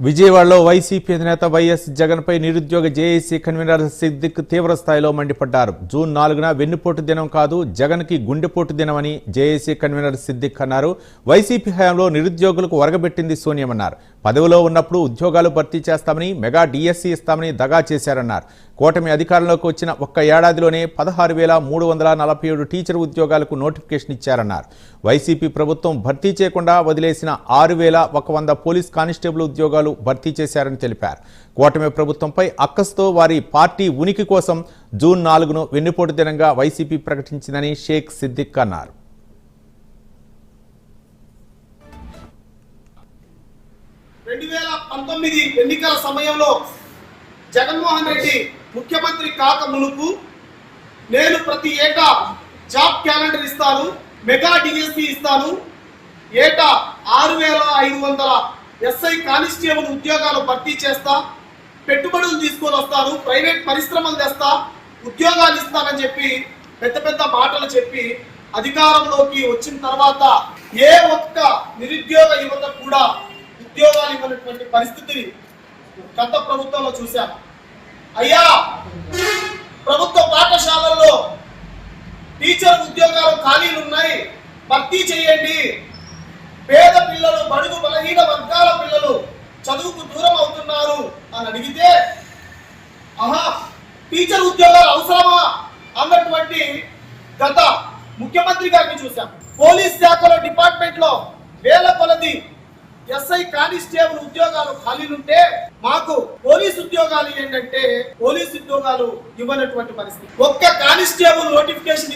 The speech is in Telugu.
విజయవాడలో వైసీపీ అధినేత వైఎస్ జగన్పై నిరుద్యోగ జేఏసీ కన్వీనర్ సిద్దిక్ తీవ్రస్థాయిలో మండిపడ్డారు. జూన్ నాలుగున వెన్నుపోటు దినం కాదు జగన్కి గుండెపోటు దినమని జేఏసీ కన్వీనర్ సిద్దిక్ అన్నారు. వైసీపీ హయాంలో నిరుద్యోగులకు వరగబెట్టింది సోనియమన్నారు పదవిలో ఉన్నప్పుడు ఉద్యోగాలు భర్తీ చేస్తామని మెగా డిఎస్సీ ఇస్తామని దగా చేశారన్నారు. కూటమి అధికారంలోకి వచ్చిన ఒక్క ఏడాదిలోనే పదహారు వేల మూడు వందల నలభై ఏడు టీచర్ ఉద్యోగాలకు నోటిఫికేషన్ ఇచ్చారన్నారు. వైసీపీ ప్రభుత్వం భర్తీ చేయకుండా వదిలేసిన ఆరు వేల ఒక వంద పోలీస్ కానిస్టేబుల్ ఉద్యోగాలు భర్తీ చేశారని తెలిపారు. కూటమి ప్రభుత్వంపై అక్కస్తో వారి పార్టీ ఉనికి కోసం జూన్ నాలుగును వెన్నుపోటు దినంగా వైసీపీ ప్రకటించిందని షేక్ సిద్దిక్ అన్నారు. రెండు వేల పంతొమ్మిది ఎన్నికల సమయంలో జగన్మోహన్ రెడ్డి ముఖ్యమంత్రి కాక మునుపు నేను ప్రతి ఏటా జాబ్ క్యాలెండర్ ఇస్తాను మెగా డిఎస్పి ఇస్తాను ఏటా ఆరు వేల ఐదు వందల ఎస్ఐ కానిస్టేబుల్ ఉద్యోగాలు భర్తీ చేస్తా పెట్టుబడులు తీసుకొని వస్తాను ప్రైవేట్ పరిశ్రమలు తెస్తా ఉద్యోగాలు ఇస్తానని చెప్పి పెద్ద పెద్ద మాటలు చెప్పి అధికారంలోకి వచ్చిన తర్వాత ఏ ఒక్క నిరుద్యోగ యువత కూడా ఉద్యోగాలు ఇవ్వనటువంటి పరిస్థితిని గత ప్రభుత్వంలో చూశాను అయ్యా ప్రభుత్వ పాఠశాలల్లో టీచర్ ఉద్యోగాలు ఖాళీలు ఉన్నాయి భర్తీ చేయండి. పేద పిల్లలు బడుగు బలహీన వర్గాల పిల్లలు చదువుకు దూరం అవుతున్నారు అని అడిగితే ఆహా టీచర్ ఉద్యోగాలు అవసరమా? అన్నటువంటి గత ముఖ్యమంత్రి గారిని చూశాం. పోలీస్ శాఖలో డిపార్ట్మెంట్లో వేల కొలది ఎస్ఐ కానిస్టేబుల్ ఉద్యోగాలు ఖాళీలుంటే మాకు ఉద్యోగాలు ఏంటంటే పోలీస్ ఉద్యోగాలు ఇవ్వనటువంటి పరిస్థితి. ఒక్క కానిస్టేబుల్ నోటిఫికేషన్